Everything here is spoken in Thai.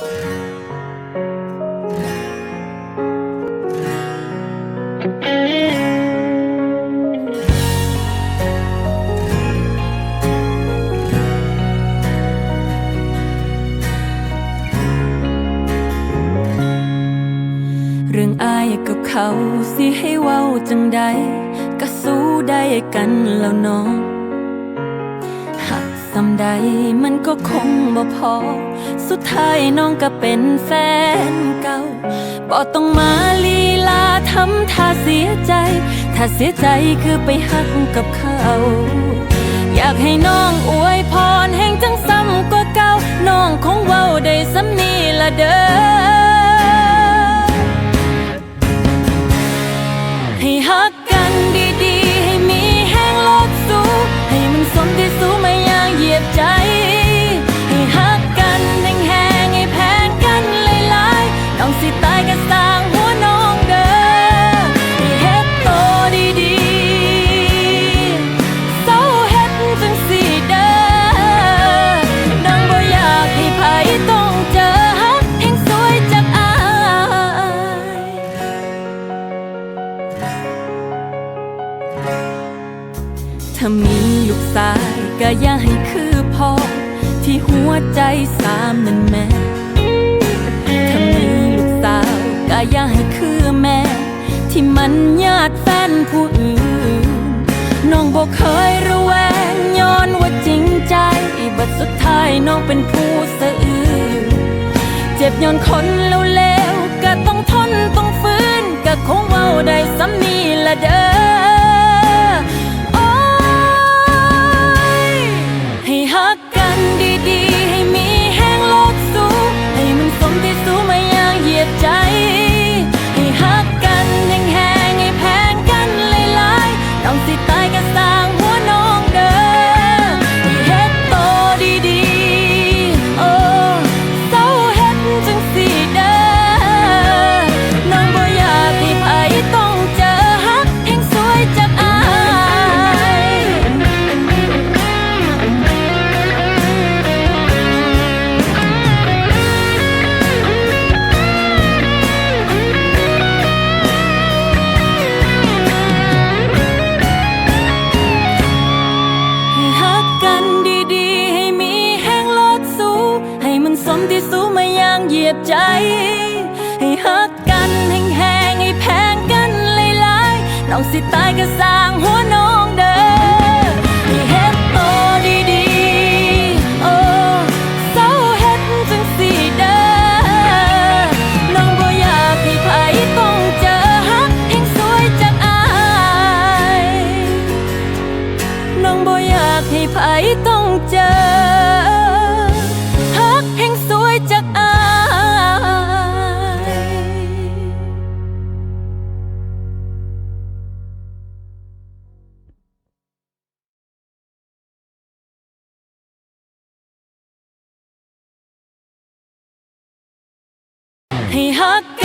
เรื่องอายกับเขาสิให้เว้าจังใดก็สู้ได้กันแล้วเน้อง สำใดมันก็คงบ่พอ สุดท้ายน้องก็เป็นแฟนเก่าบ่ต้องมาลีลาทำท่าเสียใจ ถ้าเสียใจคือไปหักกับเขา อยากให้น้องอวยพรแห่งจังซ้ำกว่าเก่า น้องคงเว้าได้ซ้ำนีละเด้อ ให้ฮักกันดีๆ ให้มีแห้งโลกสู้ให้มันสมที่ ถ้ามีลูกสายก็อย่าให้คือพ่อที่หัวใจสามนั่นแม่ถ้ามีลูกสาวก็อย่าให้คือแม่ ที่มันญาติแฟนผู้อื่นน้องบอกเคยระแวงย้อนว่าจริงใจบัดสุดท้ายน้องเป็นผู้สะอื้นเจ็บย้อนคนเลวก็ต้องทนต้องฟื้นก็คงเว้าได้ซ้ำนี้ละเด้อ สู้มาอย่างเหยียบใจ ให้ฮักกันแห้งๆให้แพงกันหลายๆน้องสิตายก็สร้างหัวน้องเด้อให้เฮ็ดโตดีๆโอ้เศร้าเฮ็ดจังสิเด้อน้องบ่อยากให้ไผต้องเจอฮักแห่งสวยจากอายน้องบ่อยากให้ไผต้อง ให้ฮัก